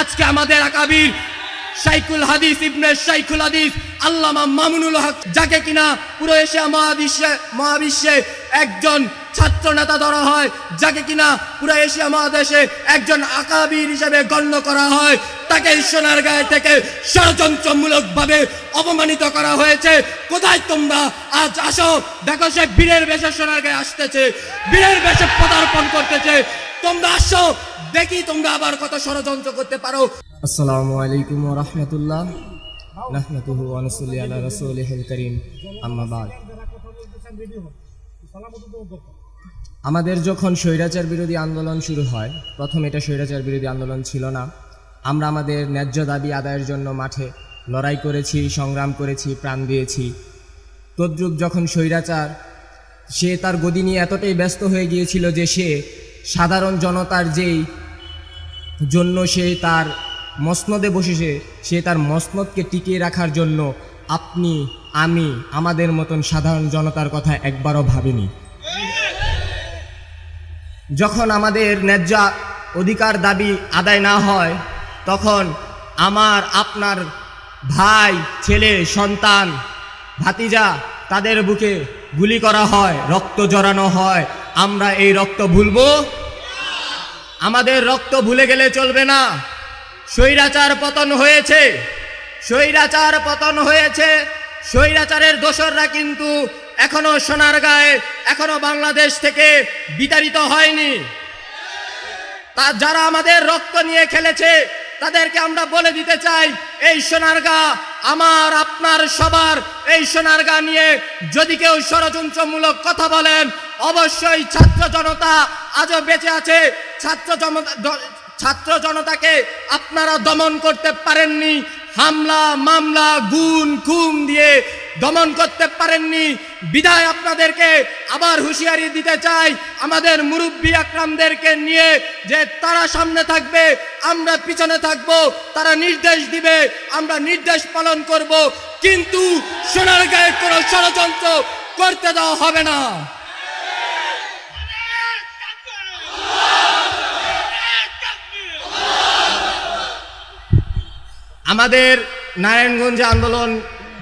আজকে আমাদের আকাবির শাইকুল হাদিস ইবনে শাইকুল হাদিস আল্লামা মামুনুল হক যাকে কিনা পুরো এশিয়া মহাবিশ্বে মহাবিশ্বে একজন ছাত্র নেতা ধরা হয়, যাকে কিনা পুরো এশিয়া মহাদেশে একজন আকাবির হিসেবে গণ্য করা হয়, তাকে সোনার গায়ে থেকে ষড়যন্ত্রমূলক ভাবে অপমানিত করা হয়েছে। কোথায় তোমরা? আজ আসো, দেখো সে বীরের বেশে সোনার গায়ে আসতেছে, বীরের বেশে পদার্পণ করতেছে। তোমরা আসো দেখি তোমরা আবার কত ষড়যন্ত্র করতে পারো। আসসালামু আলাইকুম রাহমাতুল্লাহ। নাহমাতুহু ওয়া নুসাল্লি আলা রাসূলিহিল কারীম। আম্মা বাদ। আমাদের যখন স্বৈরাচার বিরোধী আন্দোলন শুরু হয়, প্রথম এটা স্বৈরাচার বিরোধী আন্দোলন ছিল না। আমরা আমাদের ন্যায্য দাবি আদায়ের জন্য মাঠে লড়াই করেছি, সংগ্রাম করেছি, প্রাণ দিয়েছি। তদ্রুপ যখন স্বৈরাচার, সে তার গদি নিয়ে এতটাই ব্যস্ত হয়ে গিয়েছিল যে সে সাধারণ জনতার যেই জন্য সে তার মসনদে বসেছে সে তার মসনদকে টিকিয়ে রাখার জন্য আপনি, আমি, আমাদের মতন সাধারণ জনতার কথা একবারও ভাবিনি। যখন আমাদের ন্যায্য অধিকার দাবি আদায় না হয়, তখন আমার, আপনার ভাই, ছেলে, সন্তান, ভাতিজা, তাদের বুকে গুলি করা হয়, রক্ত জড়ানো হয়। আমরা এই রক্ত ভুলবো? আমাদের রক্ত ভুলে গেলে চলবে না। স্বৈরাচার পতন হয়েছে। স্বৈরাচার পতন হয়েছে। স্বৈরাচারের দোসররা কিন্তু এখনও সোনার গায়ে, এখনও বাংলাদেশ থেকে বিতাড়িত হয়নি। তা যারা আমাদের রক্ত নিয়ে খেলেছে, তাদেরকে আমরা বলে দিতে চাই, এই সোনার সোনারগা আমার, আপনার, সবার, এই সোনার সোনারগা নিয়ে যদি কেউ ষড়যন্ত্রমূলক কথা বলেন, অবশ্যই ছাত্র জনতা আজও বেঁচে আছে, ছাত্র ছাত্র জনতাকে আপনারা দমন করতে পারেননি। হামলা, মামলা গুণ খুন দিয়ে দমন করতে পারেননি। বিদায় আপনাদেরকে আবার হুঁশিয়ারি দিতে চাই। আমাদের মুরব্বী আকরামদেরকে নিয়ে যে তারা সামনে থাকবে, আমরা পিছনে থাকব, তারা নির্দেশ দিবে, আমরা নির্দেশ পালন করব। কিন্তু সোনার গায়ে কোনো ষড়যন্ত্র করতে দেওয়া হবে না। আমাদের নারায়ণগঞ্জ আন্দোলন,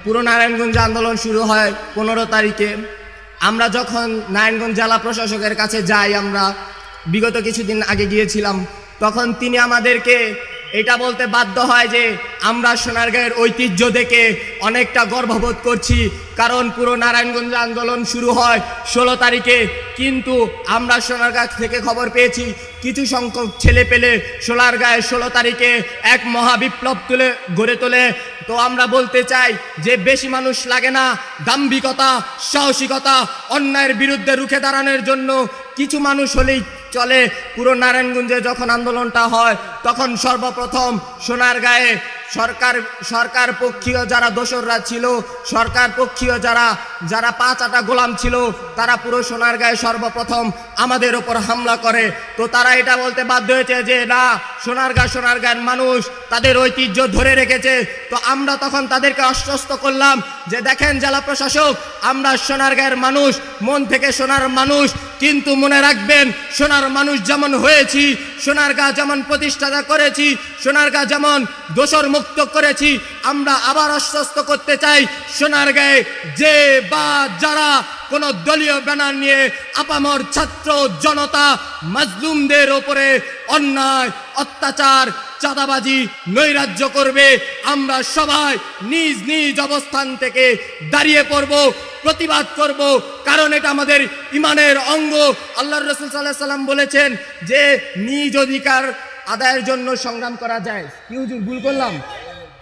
পুরো নারায়ণগঞ্জ আন্দোলন শুরু হয় পনেরো তারিখে। আমরা যখন নারায়ণগঞ্জ জেলা প্রশাসকের কাছে যাই, আমরা বিগত কিছুদিন আগে গিয়েছিলাম, তখন তিনি আমাদেরকে এটা বলতে বাধ্য হয় যে আমরা সোনারগাঁয়ের ঐতিহ্য দেখে অনেকটা গর্ববোধ করছি, কারণ পুরো নারায়ণগঞ্জ আন্দোলন শুরু হয় ষোলো তারিখে। কিন্তু আমরা সোনারগাঁ থেকে খবর পেয়েছি, কিছু সংখ্যক ছেলে পেলে সোনারগাঁয়ে ষোলো তারিখে এক মহাবিপ্লব তুলে, গড়ে তোলে। তো আমরা বলতে চাই যে বেশি মানুষ লাগে না, দাম্ভিকতা, সাহসিকতা, অন্যায়ের বিরুদ্ধে রুখে দাঁড়ানোর জন্য কিছু মানুষ হলেই চলে। পুরো নারায়ণগঞ্জে যখন আন্দোলনটা হয়, তখন সর্বপ্রথম সোনার গায়ে সরকার সরকার পক্ষীয় যারা দোসররা ছিল, সরকার পক্ষীয় যারা যারা পাঁচ আটা গোলাম ছিল, তারা পুরো সোনার গায়ে সর্বপ্রথম আমাদের ওপর হামলা করে। তো তারা এটা বলতে বাধ্য হয়েছে যে, না, সোনার গা সোনার গায়ের মানুষ তাদের ঐতিহ্য ধরে রেখেছে। তো আমরা তখন তাদেরকে আশ্বস্ত করলাম যে, দেখেন জেলা প্রশাসক, আমরা সোনার গায়ের মানুষ, মন থেকে সোনার মানুষ, কিন্তু মনে রাখবেন, সোনার মানুষ যেমন হয়েছি, সোনার গা যেমন প্রতিষ্ঠাতা করেছি, সোনার গা যেমন দোষর মুক্ত করেছি আমরা আবার আশ্বস্ত করতে চাই সোনার গায়ে, যে বা যারা কোন দলীয় ব্যানার নিয়ে আপামর ছাত্র জনতা মাজলুমদের ওপরে অন্যায়, অত্যাচার, চাঁদাবাজি নৈরাজ্য করবে, আমরা সবাই নিজ নিজ অবস্থান থেকে দাঁড়িয়ে পড়ব, প্রতিবাদ করব, কারণ এটা আমাদের ইমানের অঙ্গ। আল্লাহ রসুল সাল্লাহ সাল্লাম বলেছেন যে নিজ অধিকার আদায়ের জন্য সংগ্রাম করা যায়। কি হুজুর, ভুল করলাম?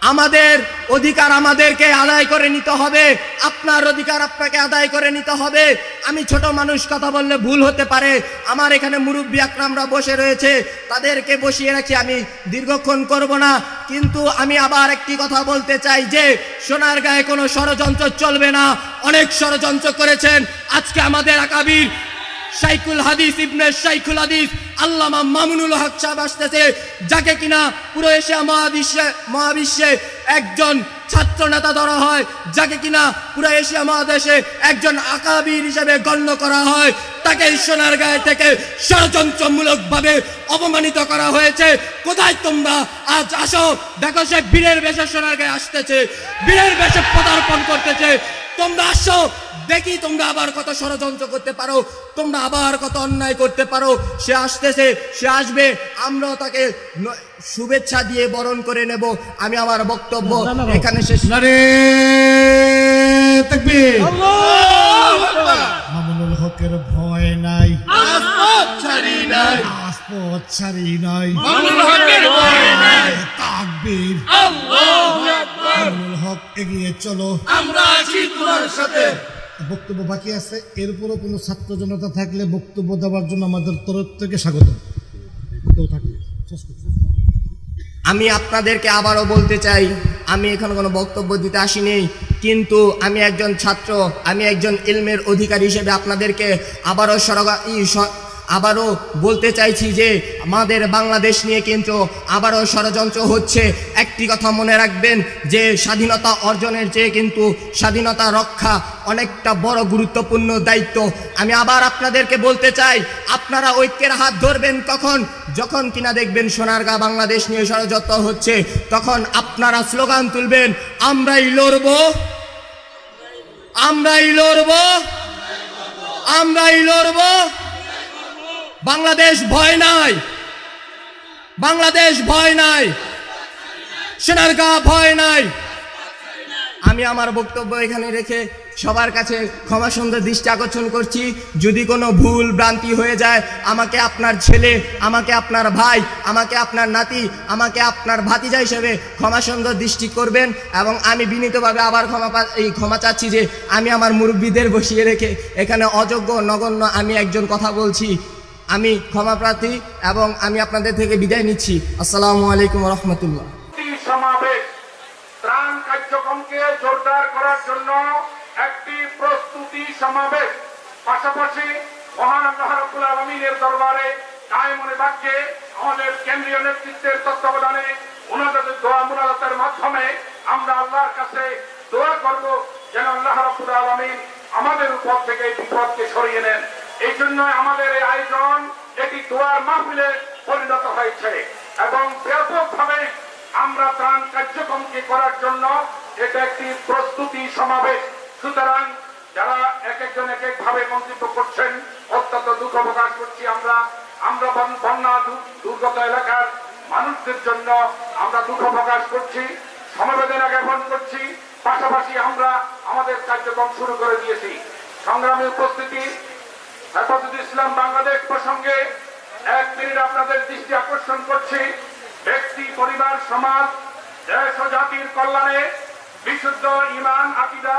আমাদের অধিকার আমাদেরকে আদায় করে নিতে হবে। আপনার অধিকার আপনাকে আদায় করে নিতে হবে। আমি ছোট মানুষ, কথা বললে ভুল হতে পারে। আমার এখানে মুরব্বী আকরামরা বসে রয়েছে। তাদেরকে বসিয়ে রাখি, আমি দীর্ঘক্ষণ করব না। কিন্তু আমি আবার একটি কথা বলতে চাই যে সোনার গায়ে কোনো ষড়যন্ত্র চলবে না। অনেক ষড়যন্ত্র করেছেন। আজকে আমাদের আকাবির শাইকুল হাদিস, ইবনে শাইকুল হাদিস, আল্লামা মামুনুল হক সাহেব আসতেছে, যাকে কিনা পুরো এশিয়া মহাবিশ্বে মহাবিশ্বে একজন ছাত্র নেতা ধরা হয়, যাকে কিনা পুরো এশিয়া মহাদেশে একজন আকাবির হিসেবে গণ্য করা হয়, তাকে সোনার গায়ে থেকে ষড়যন্ত্রমূলক ভাবে অপমানিত করা হয়েছে। কোথায় তোমরা আজ আসো? দেখো সে বীরের বেশে সোনার গায়ে আসতেছে, বীরের বেশে পদার্পণ করতেছে তোমরা আসো দেখি তোমরা আবার কত ষড়যন্ত্র করতে পারো তোমরা আবার কত অন্যায় করতে পারো। সে আসতেছে সে আসবে আমরাও তাকে শুভেচ্ছা দিয়ে বরণ করে নেব। আমি আমার বক্তব্য এখানে শেষ নারে তাকবীর। মামুনুল হকের ভয় নাই। নাই। তাকবীর মামুনুল হক এগিয়ে চলো। আমরা আছি তোমার সাথে। বক্তব্য বাকি আছে। এরপরও কোনো ছাত্র জনতা থাকলে বক্তব্য দেওয়ার জন্য আমাদের তরফ থেকে স্বাগত। কেউ থাকলে। আমি আপনাদেরকে আবারও বলতে চাই আমি এখানে কোনো বক্তব্য দিতে আসিনি কিন্তু আমি একজন ছাত্র আমি একজন ইলমের অধিকারী হিসেবে আপনাদেরকে আবারও সরগা ই স- আবারও বলতে চাইছি যে আমাদের বাংলাদেশ নিয়ে কিন্তু আবারও ষড়যন্ত্র হচ্ছে। একটি কথা মনে রাখবেন যে স্বাধীনতা অর্জনের চেয়ে কিন্তু স্বাধীনতা রক্ষা অনেকটা বড় গুরুত্বপূর্ণ দায়িত্ব। আমি আবার আপনাদেরকে বলতে চাই, আপনারা ঐক্যের হাত ধরবেন কখন? যখন কিনা দেখবেন সোনারগা বাংলাদেশ নিয়ে ষড়যন্ত্র হচ্ছে, তখন আপনারা স্লোগান তুলবেন, আমরাই লড়বো আমরাই লড়বো আমরাই লড়বো। বাংলাদেশ ভয় নাই। বাংলাদেশ ভয় নাই। সোনারগা ভয় নাই। আমি আমার বক্তব্য এখানে রেখে সবার কাছে ক্ষমা সুন্দর দৃষ্টি আকর্ষণ করছি। যদি কোনো ভুল ভ্রান্তি হয়ে যায়, আমাকে আপনার ছেলে, আমাকে আপনার ভাই, আমাকে আপনার নাতি, আমাকে আপনার ভাতিজা হিসেবে ক্ষমা সুন্দর দৃষ্টি করবেন এবং আমি বিনীতভাবে আবার ক্ষমা এই ক্ষমা চাচ্ছি যে আমি আমার মুরব্বীদের বসিয়ে রেখে এখানে অযোগ্য, নগণ্য আমি একজন কথা বলছি। আমি ক্ষমা প্রার্থী এবং আমি আপনাদের থেকে বিদায় নিচ্ছি। আসসালামু আলাইকুম রহমতুল্লাহ সমাবেশ ত্রাণ কার্যক্রমকে জোরদার করার জন্য একটি প্রস্তুতি সমাবেশ। পাশাপাশি আমাদের কেন্দ্রীয় নেতৃত্বের মাধ্যমে আমরা কাছে দোয়া করব যেন আমাদের উপর থেকে বিপদকে সরিয়ে নেন। এই জন্য আমাদের এই আয়োজন এটি দোয়ার মাহফিলে পরিণত হয়েছে। এবং ব্যাপকভাবে আমরা ত্রাণ কার্যক্রমকে করার জন্য এটা একটি প্রস্তুতি সমাবেশ। সুতরাং যারা এক একজন এক এক ভাবে মন্তব্য করছেন, অত্যন্ত দুঃখ প্রকাশ করছি আমরা। আমরা বন্যা দুর্গত এলাকার মানুষদের জন্য আমরা দুঃখ প্রকাশ করছি, সমবেদনা জ্ঞাপন করছি। পাশাপাশি আমরা আমাদের কার্যক্রম শুরু করে দিয়েছি। সংগ্রামী উপস্থিতি হেফাজত ইসলাম বাংলাদেশ প্রসঙ্গে এক মিনিট আপনাদের দৃষ্টি আকর্ষণ করছি, ব্যক্তি, পরিবার, সমাজ, দেশ ও জাতির কল্যাণে বিশুদ্ধ ইমান, আকিদা